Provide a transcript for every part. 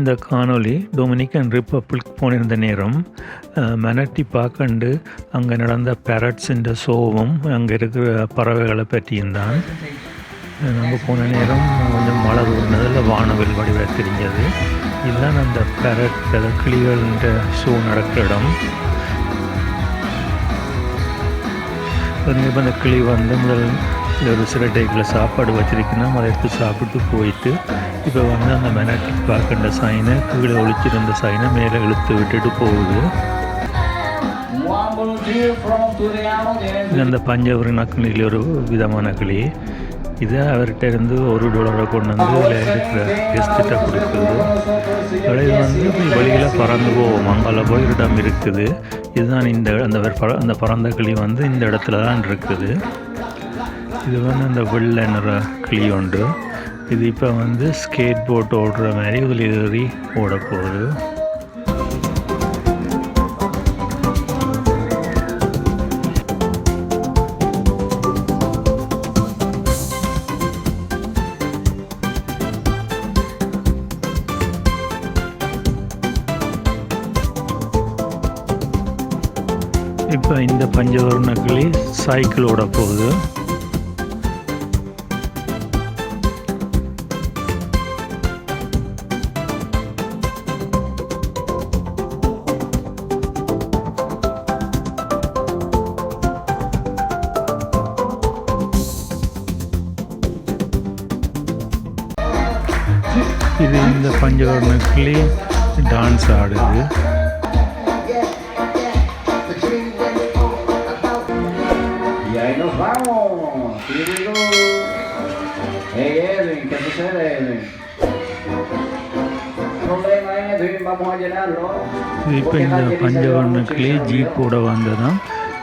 இந்த காணொளி Dominican republic போனிருந்த நேரம் மெனட்டி மனட்டி பார்க்கண்டு அங்கே நடந்த பேரட்ஸின்ற ஷோவும் அங்கே இருக்கிற பறவைகளை பற்றியும் தான் நம்ம போன நேரம் கொஞ்சம் மழை தூர்னதில் வானவில் வடிவாக தெரிஞ்சது இதுதான் அந்த பேரட் கிளிகள்ன்ற ஷோ நடக்கிற இடம். இப்போ அந்த கிளி வந்து முதல் இந்த ஒரு சிரட்டைக்குள்ள சாப்பாடு வச்சிருக்கணும் அதை எடுத்து சாப்பிட்டு போயிட்டு இப்போ வந்து அந்த மெனட்டி பார்க்கின்ற சைனை கீழே ஒழிச்சிருந்த சைனை மேலே இழுத்து விட்டுட்டு போகுது. இது அந்த பஞ்சாபுரி கிளியில் ஒரு விதமான கிளி. இதை அவர்கிட்ட இருந்து ஒரு டாலரை கொண்டு வந்து இதில் இருக்கிற கெஸ்ட்டிட்ட கொடுக்குது. அதோட இது வந்து வழியில் பறந்து போவோம் அங்கே போய் இடம் இருக்குது. இதுதான் இந்த அந்த பற அந்த பறந்த கிளி வந்து இந்த இடத்துல தான் இருக்குது. இது வந்து அந்த வெள்ளை நிற கிளி உண்டு இது இப்போ வந்து ஸ்கேட் போட் ஓடுற மாதிரி இதில் ஏறி ஓட போகுது. இப்போ இந்த பஞ்சவர்ண கிளி சைக்கிள் ஓட போகுது. Problema Edwin, டான்ஸ் a இப்போ இந்த பஞ்சவர்ண கிளி ஜீப்போட வந்ததும்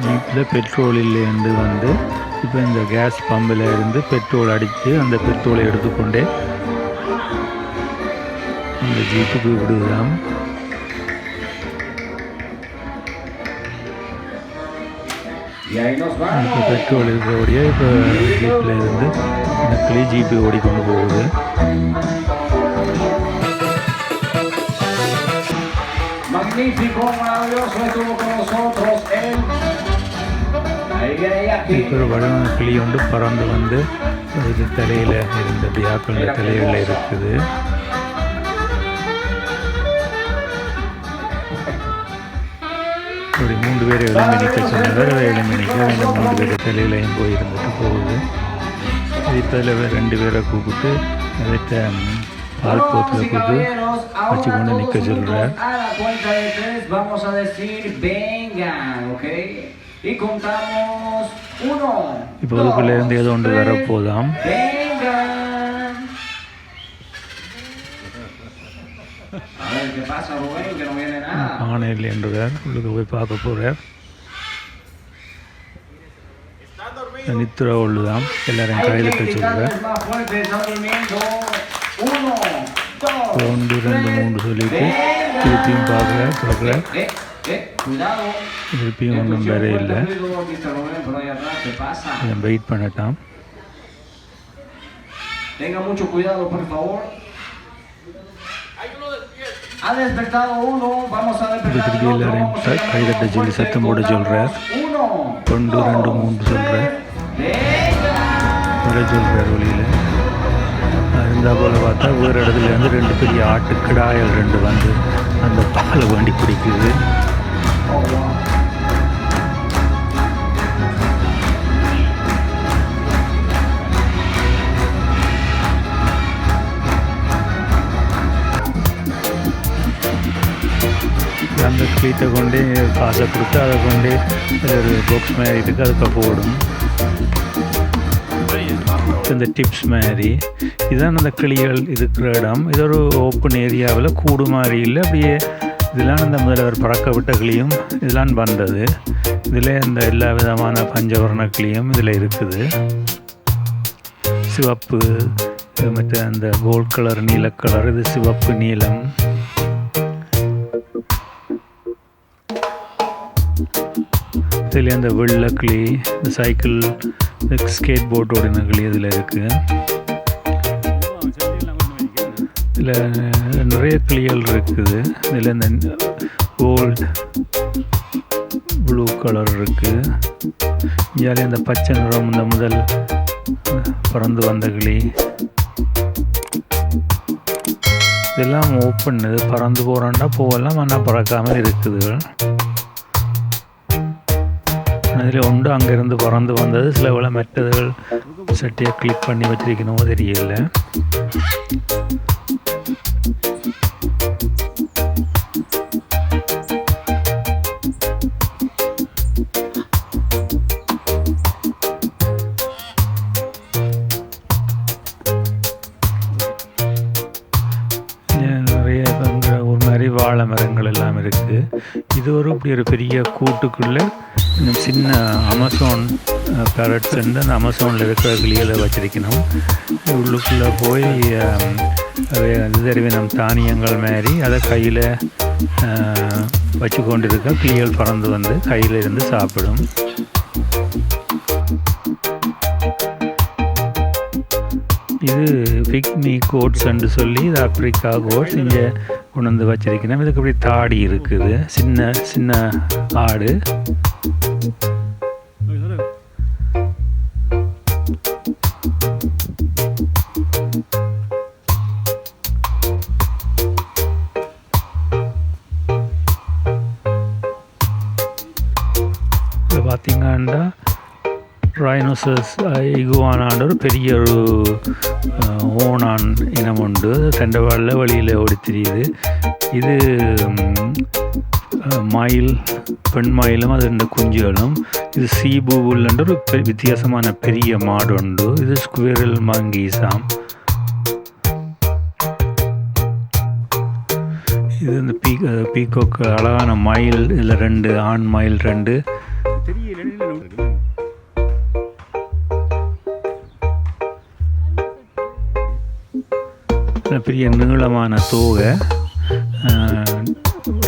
ஜீப்பில் பெட்ரோல் இல்லைன்னு வந்து இப்போ இந்த கேஸ் பம்பில் இருந்து பெட்ரோல் அடித்து அந்த பெட்ரோலை எடுத்துக்கொண்டே அந்த ஜீப்புக்கு nos இப்போ. பெட்ரோல் இருக்கிறபடியே இப்போ ஜீப்பில் இருந்து இந்த கிளி ஜீப்பு ஓடிக்கொண்டு போகுது இப்போ. ஒரு வளமான கிளி ஒன்று பறந்து வந்து இது தலையில் இருந்த பியாக்கள தலைகளில் இருக்குது இப்படி மூன்று பேர் எழும்பி நிற்க சொன்னவர் எழும்பி நிற்க இந்த மூன்று பேர் தலையிலையும் போய் இருந்துட்டு போகுது. இப்போ இதில் ரெண்டு பேரை கூப்பிட்டு அதுகிட்ட பால் போத்தில் கூப்பிட்டு வச்சு கொண்டு நிற்க சொல்கிறார் juntos a la cuenta de ஆணையில் என்றார் உள்ளுக்கு போய் பார்க்க போகிறார் நித்திர உள்ளுதாம் எல்லாரையும் கையில் dos, ஒன்று ரெண்டு மூன்று சொல்லிட்டு. திருப்பியும் பார்க்குறார் பார்க்குறார் Eh, eh. திருப்பியும் ஒன்றும் வேற இல்லை. வெயிட் பண்ணட்டாம் Tenga mucho cuidado, por favor. A llamar கைதட்ட சொல்லி. சத்தம் போட சொல்கிறார் ஒன்று ரெண்டு மூன்று சொல்கிறார். வர சொல்கிறார் வழியில் இருந்தால் போல் பார்த்தா வேறு இடத்துல இருந்து ரெண்டு பெரிய ஆட்டு கிடாயல் ரெண்டு வந்து அந்த பாலை வண்டி குடிக்குது Oh, கொண்டு காசை கொடுத்து அதை கொண்டு ஒரு பாக்ஸ் மாதிரி இருக்குது அதுக்கு போடும் இந்த டிப்ஸ் மாதிரி. இதான் அந்த கிளிகள் இருக்கிற இடம். இது ஒரு ஓப்பன் ஏரியாவில் கூடு மாதிரி இல்லை அப்படியே இதெல்லாம் இந்த முதல்வர் பறக்க விட்ட கிளியும் இதெல்லாம் வந்தது. இதில் இந்த எல்லா விதமான பஞ்சவர்ண கிளியும் இதில் இருக்குது. சிவப்பு மற்ற அந்த கோல்ட் கலர் நீல கலர் இது சிவப்பு நீலம். இதுலேயே அந்த வெள்ளை கிளி இந்த சைக்கிள் ஸ்கேட் போர்ட் ஓடின கிளி இதில் இருக்குது இதில் நிறைய கிளிகள் இருக்குது. இதில் இந்த கோல்டு ப்ளூ கலர் இருக்குது இங்கே இந்த பச்சை நிறம் இந்த முதல் பறந்து வந்த கிளி. இதெல்லாம் ஓப்பன் இது பறந்து போகிறாண்டா போகலாம்? ஆனால் பறக்காமல் இருக்குது. அதில் ஒன்று அங்கேருந்து பறந்து வந்தது. சில வேளை மற்றதுகள் சட்டியை கிளிக் பண்ணி வச்சிருக்கணுமோ தெரியல. வாழை மரங்கள் எல்லாம் இருக்குது இது ஒரு இப்படி ஒரு பெரிய கூட்டுக்குள்ளே சின்ன அமேசான் பேரட்ஸ் அந்த அமேசானில் இருக்கிற கிளிகளை வச்சிருக்கணும். உள்ளுக்குள்ளே போய் அஹ், அது தெரிவினம் தானியங்கள் மாதிரி. அதை கையில் வச்சு கொண்டு இருக்க கிளிகள் பறந்து வந்து கையில் இருந்து சாப்பிடும். இது பிக்மி கோட்ஸ்ன்னு சொல்லி இது ஆப்பிரிக்கா கோட்ஸ் இங்கே கொண்டு வந்து வச்சிருக்கிறேன். இதுக்கு இப்படி தாடி இருக்குது. சின்ன சின்ன ஆடு. இது பார்த்தீங்கன்னா ரைனோசஸ் இகுவானான்ற ஒரு பெரிய ஒரு uh, ஓனான் இனம் உண்டு. தண்டவாளில் வழியில் ஓடி தெரியுது. இது uh, மயில் பெண் மயிலும் அது ரெண்டு குஞ்சுகளும். இது சீபூவுல்ன்ற ஒரு வித்தியாசமான பெரிய மாடு உண்டு. இது ஸ்குவேரல் மங்கீசாம். இது இந்த பீ பீக்கோக்கு அழகான மயில் இதில் ரெண்டு ஆண் மயில் ரெண்டு. பெரிய நீளமான தோகை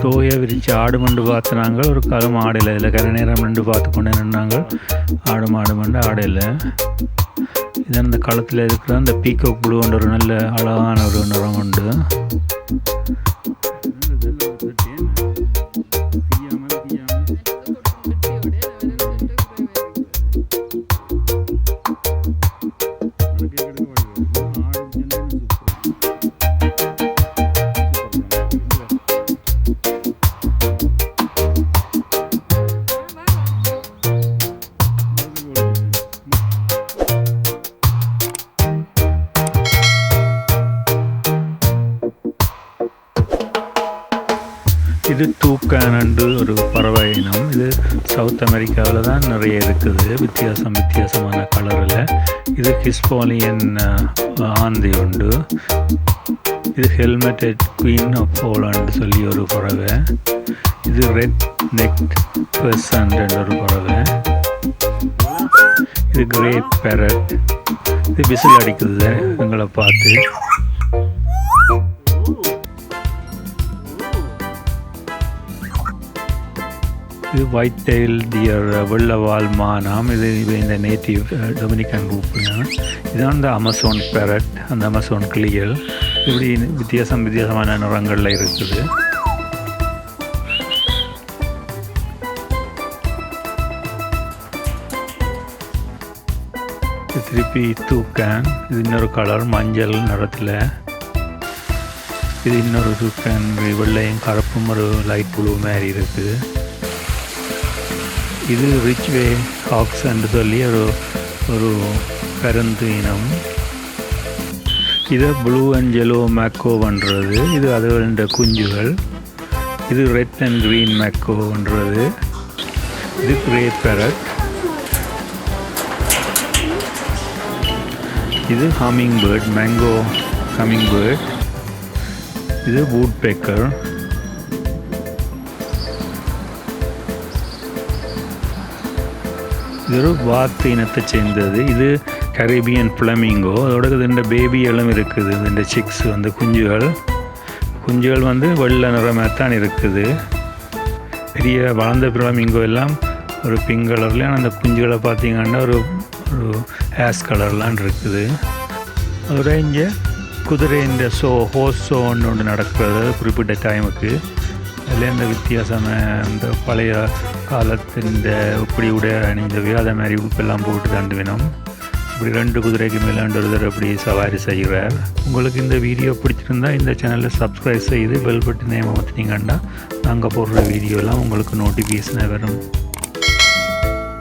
தோகையை விரித்து ஆடு மண்டு பார்த்துனாங்க ஒரு காலம் ஆடையில் இதில் கரை நேரம் நின்று பார்த்து கொண்டு நின்னாங்க ஆடு மாடு மண்டு ஆடையில் இதான் இந்த களத்தில் இருக்கிற அந்த பீக்கோக் ஒன்று ஒரு நல்ல அழகான ஒரு நிறம் உண்டு இது தூக்கானண்டு ஒரு பறவை இனம். இது சவுத் அமெரிக்காவில் தான் நிறைய இருக்குது. வித்தியாசம் வித்தியாசமான கலரில். இது ஹிஸ்பாலியன் ஆந்தி உண்டு. இது ஹெல்மெட்டட் குயின் ஆஃப் போலான்னு சொல்லி ஒரு பறவை. இது ரெட் நெக் பெர்சன் ஒரு பறவை. இது கிரே பேரட். இது விசில் அடிக்குது. எங்களை பார்த்து. இது ஒயிட் டெயில் டியர் வெள்ளவால் மானாம். இது இது இந்த நேட்டிவ் டொமினிக்கன் குரூப்னா இதான் இந்த அமேசான் பேரட் அந்த அமேசான் கிளிகள் இப்படி வித்தியாசம் வித்தியாசமான நிறங்களில் இருக்குது. திருப்பி தூக்கன். இது இன்னொரு கலர் மஞ்சள் நிறத்தில். இது இன்னொரு தூக்கன் வெள்ளையும் கருப்பும் ஒரு லைட் ப்ளூ மாதிரி இருக்குது இது ரிச் வே ஹாக்ஸ் என்று சொல்லி ஒரு ஒரு கருந்து இனம். இது ப்ளூ அண்ட் ஜெலோ மேக்கோன்றது இது அதோட குஞ்சுகள். இது ரெட் அண்ட் க்ரீன் மேக்கோன்றது இது கிரே பேரட் இது humming bird mango humming bird இது வூட் பேக்கர் இது ஒரு வாத்து இனத்தை சேர்ந்தது. இது கரீபியன் ஃப்ளமிங்கோ அதோட இதுண்ட பேபி எல்லாம் இருக்குது. இந்த சிக்ஸ் வந்து குஞ்சுகள். குஞ்சுகள் வந்து வெள்ளை நிறமாக தான் இருக்குது. பெரிய வளர்ந்த ஃப்ளமிங்கோ எல்லாம் ஒரு பிங்க் கலர்ல ஆனால் அந்த குஞ்சுகளை பார்த்தீங்கன்னா ஒரு ஒரு ஹேஸ் கலர்லாம் இருக்குது. அதோட இங்கே இந்த ஷோ ஹோஸ் ஷோ ஒன்று ஒன்று நடக்கிறது குறிப்பிட்ட டைமுக்கு அதுலேருந்து வித்தியாசம் வித்தியாசமாக இந்த பழைய காலத்தின் இந்த இப்படி உடைய அணிந்த வியாத மாதிரி உப்பெல்லாம் போட்டு தாண்டுவினோம். இப்படி ரெண்டு குதிரைக்கு மேலாண்டு ஒருத்தர் அப்படி சவாரி செய்கிறார். உங்களுக்கு இந்த வீடியோ பிடிச்சிருந்தா இந்த சேனலை சப்ஸ்கிரைப் செய்து பெல் பட்டன் நேம் ஊற்றினீங்கன்னா நாங்கள் போடுற வீடியோலாம் உங்களுக்கு நோட்டிஃபிகேஷனாக வரும்.